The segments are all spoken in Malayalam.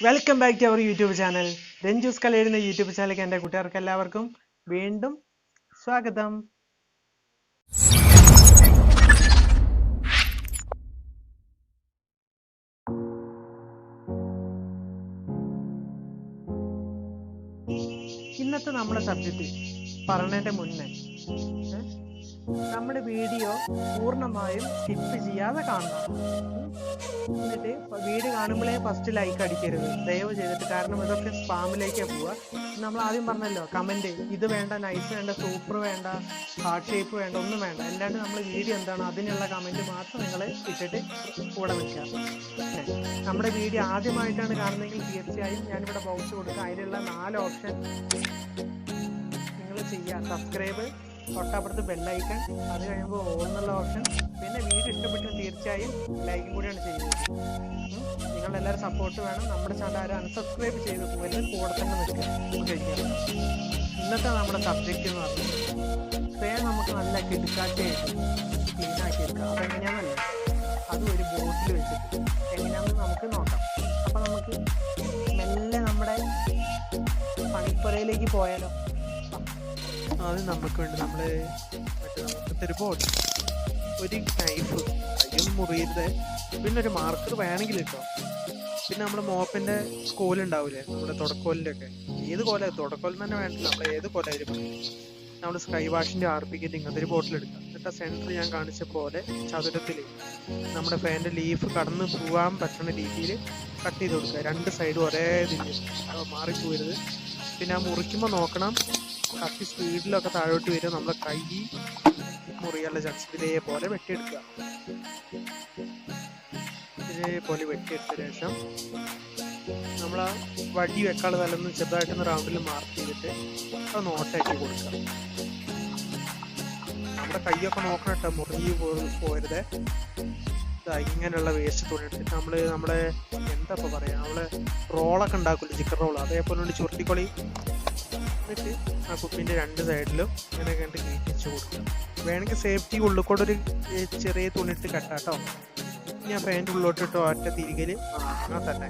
Welcome back to our YouTube channel Ranju's കല എഴുതുന്ന യൂട്യൂബ് ചാനലിലേക്ക് എന്റെ കൂട്ടുകാർക്ക് എല്ലാവർക്കും വീണ്ടും സ്വാഗതം ഇന്നത്തെ നമ്മുടെ സബ്ജക്റ്റ് പറഞ്ഞതിന്റെ മുന്നേ? നമ്മുടെ വീഡിയോ പൂർണമായും സ്കിപ്പ് ചെയ്യാതെ കാണണം. എന്നിട്ട് വീഡിയോ കാണുമ്പോഴേ ഫസ്റ്റ് ലൈക്ക് അടിക്കരുത്. ദയവ് ചെയ്തിട്ട് കാരണം ഇതൊക്കെ സ്പാമിലേക്കാണ് പോവുക നമ്മൾ ആദ്യം പറഞ്ഞല്ലോ കമന്റ് ഇത് വേണ്ട നൈസ് വേണ്ട സൂപ്പർ വേണ്ട ഹാർട്ട് ഷേപ്പ് വേണ്ട ഒന്നും വേണ്ട. അല്ലാണ്ട് നമ്മൾ വീഡിയോ എന്താണ് അതിനുള്ള കമന്റ് മാത്രം നിങ്ങൾ ഇട്ടിട്ട് കൂടെ വെക്കാം നമ്മുടെ വീഡിയോ ആദ്യമായിട്ടാണ് കാണുന്നതെങ്കിൽ തീർച്ചയായും ഞാനിവിടെ ബോക്സ് കൊടുക്കുക അതിലുള്ള നാല് ഓപ്ഷൻ നിങ്ങൾ ചെയ്യുക സബ്സ്ക്രൈബ് തൊട്ടപ്പുറത്ത് ബെല്ലൈക്കൺ. അത് കഴിയുമ്പോൾ ഓൾ എന്നുള്ള ഓപ്ഷൻ. പിന്നെ വീഡിയോ ഇഷ്ടപ്പെട്ടാൽ തീർച്ചയായും ലൈക്കും കൂടിയാണ് ചെയ്യുന്നത്. നിങ്ങളെല്ലാവരും സപ്പോർട്ട് വേണം. നമ്മുടെ ചാനൽ ആരും അൺസബ്സ്ക്രൈബ് ചെയ്ത് പോകരുത് കൂടെ തന്നെ നിൽക്കുക ഇന്നത്തെ നമ്മുടെ സബ്ജക്റ്റ് എന്ന് പറഞ്ഞാൽ സ്പ്രേ നമുക്ക് നല്ല കിടുക്കാറ്റായിട്ട് ക്ലീൻ ആക്കി എടുക്കാം. അതെങ്ങനെയാണെന്നല്ലേ അത് ഒരു ബോട്ടിൽ വെച്ചിട്ട് എങ്ങനെയാണെന്ന് നമുക്ക് നോക്കാം. അപ്പോൾ നമുക്ക് മെല്ലെ നമ്മുടെ പണിപ്പുരയിലേക്ക് പോയാലോ? അത് നമുക്ക് വേണ്ടി നമ്മൾ മറ്റേ നമുക്ക് ഒരു നൈഫ് കയ്യൊന്നും മുറിയരുത് പിന്നെ ഒരു മാർക്കർ വേണമെങ്കിൽ കിട്ടോ പിന്നെ നമ്മുടെ മോപ്പിന്റെ കോലുണ്ടാവില്ലേ നമ്മുടെ തുടക്കോലിന്റെ ഒക്കെ ഏത് കോല? തുടക്കോൽ തന്നെ വേണ്ട നമ്മൾ ഏത് കോലായാലും നമ്മൾ സ്കൈ വാഷിന്റെ ആർപ്പിക്കിട്ട് ഇങ്ങനത്തെ ഒരു ബോട്ടിൽ എടുക്കാം. എന്നിട്ട് സെന്റർ ഞാൻ കാണിച്ച പോലെ ചതുരത്തിൽ നമ്മുടെ ഫാനിന്റെ ലീഫ് കടന്ന് പോവാൻ പറ്റുന്ന രീതിയിൽ കട്ട് ചെയ്ത് കൊടുക്കുക. രണ്ട് സൈഡും ഒരേ ഇതിൽ മാറിപ്പോരുത് പിന്നെ ആ മുറിക്കുമ്പോൾ നോക്കണം. കത്തി സ്പീഡിലൊക്കെ താഴോട്ട് വരും. നമ്മുടെ കൈ മുറിയാനുള്ള ചാൻസ് ഇതേപോലെ വെട്ടിയെടുക്കുക. ഇതേപോലെ വെട്ടിയെടുത്ത ശേഷം നമ്മൾ ആ വടി വെക്കാൾ തലൊന്ന് ചെറുതായിട്ടൊന്ന് റൗണ്ടിൽ മാർക്ക് ചെയ്തിട്ട് അത് നോട്ടാക്കി കൊടുക്കുക. നമ്മുടെ കൈയൊക്കെ നോക്കണം കേട്ടോ. മുറിഞ്ഞു പോ- പോരുത്. ദാ ഇങ്ങനെയുള്ള വേസ്റ്റ് തുണി എടുത്തിട്ട് നമ്മൾ നമ്മളെ എന്താ ഇപ്പോൾ പറയാ? നമ്മൾ റോളൊക്കെ ഉണ്ടാക്കില്ല ചിക്കൻ റോൾ അതേപോലെ ചുരുട്ടിക്കൊളി. എന്നിട്ട് ആ കുപ്പിന്റെ രണ്ട് സൈഡിലും ഇങ്ങനെ കണ്ട് കയറ്റിച്ച് കൊടുക്കുക വേണമെങ്കിൽ സേഫ്റ്റി ഉള്ളിൽ ഒരു ചെറിയ തുണിട്ട് കെട്ടാട്ടോ. ഞാൻ പാന്റ് ഉള്ളിലോട്ട് ഇട്ടോ ഒറ്റ തിരികെ ആ തന്നെ.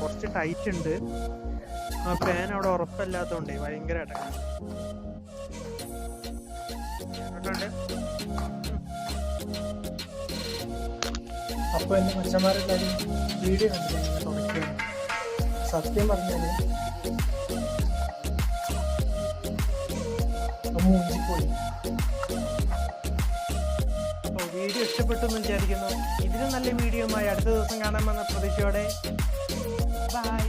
കുറച്ച് ടൈറ്റ് ഉണ്ട്. ആ ഫാൻ അവിടെ ഉറപ്പല്ലാത്തോണ്ടേ ഭയങ്കര അപ്പൊ എന്റെ മച്ചന്മാരെല്ലാരും വീഡിയോ ഇങ്ങനെ സത്യം പറഞ്ഞാൽ മൂഞ്ചിപ്പോയി വീഡിയോ ഇഷ്ടപ്പെട്ടു എന്ന് വിചാരിക്കുന്നു. ഇതിലും നല്ല വീഡിയോ ആയി അടുത്ത ദിവസം കാണാമെന്ന പ്രതീക്ഷയോടെ. ബൈ